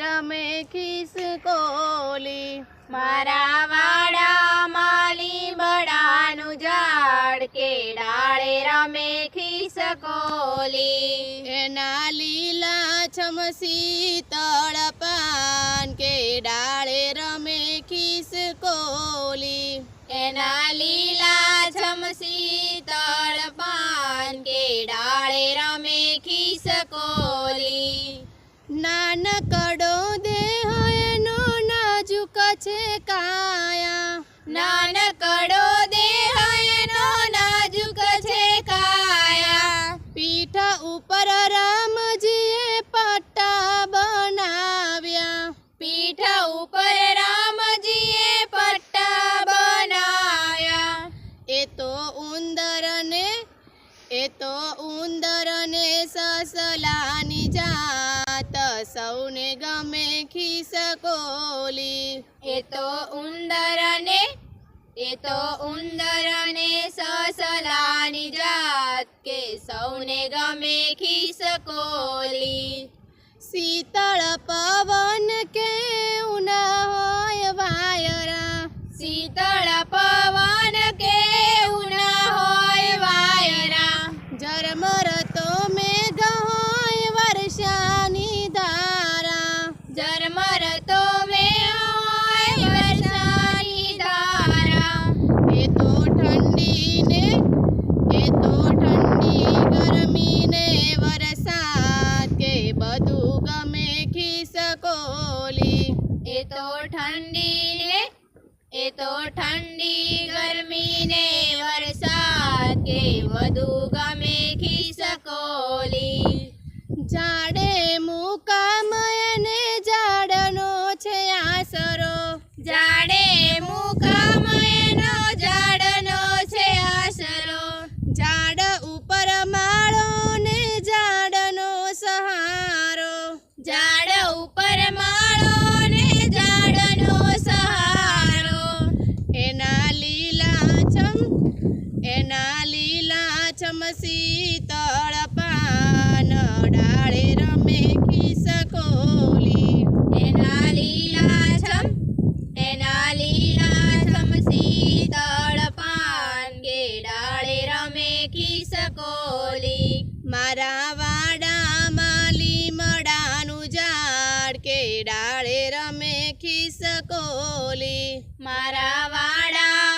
રમે ખિસકોલી મારા વાડા માલી બડાનું ઝાડ કે ડાળે રમે ખીસ ખિસકોલી એના લીલા છમસી તળ પાન કે ડાળે રમે ખીસ કોલી એના લીલા છમસી તળ પાન કે ડાળે રમે ખીસ ખિસકોલી નાનકડ નાનકડો દેહ એનો નાજુક છે કાયા. પીઠ ઉપર રામજીએ પટ્ટા બનાવ્યા. પીઠ ઉપર રામજીએ પટ્ટા બનાવ્યા. એ તો ઉંદરને, એ તો ઉંદરને સસલા સૌને ગમે ખિસકોલી. એ તો ઉંદરને એ તો ઉંદરને સસલાની જાત કે સૌને ગમે ખિસકોલી. શીતળ પવન કે ઉના હોય વાયરા. શીતળ પવન કે ઉના હોય વાયરા. જરમર તો મેઘ એ તો ઠંડી ને એ તો ઠંડી ગરમી ને વરસાદ કે વધુ ગમે ખિસકોલી. ઝાડે મુકામ એને ઝાડનો છે આસરો જાડે મુકામ શીતળ પાન ડાળે રમે ખીસકોલી એના લીલા છમ એના લીલા છમ શીતળ પાન કે ડાળે રમે ખીસકોલી મારા વાડામાં મડાનું ઝાડ કે ડાળે રમે ખીસકોલી મારા વાડા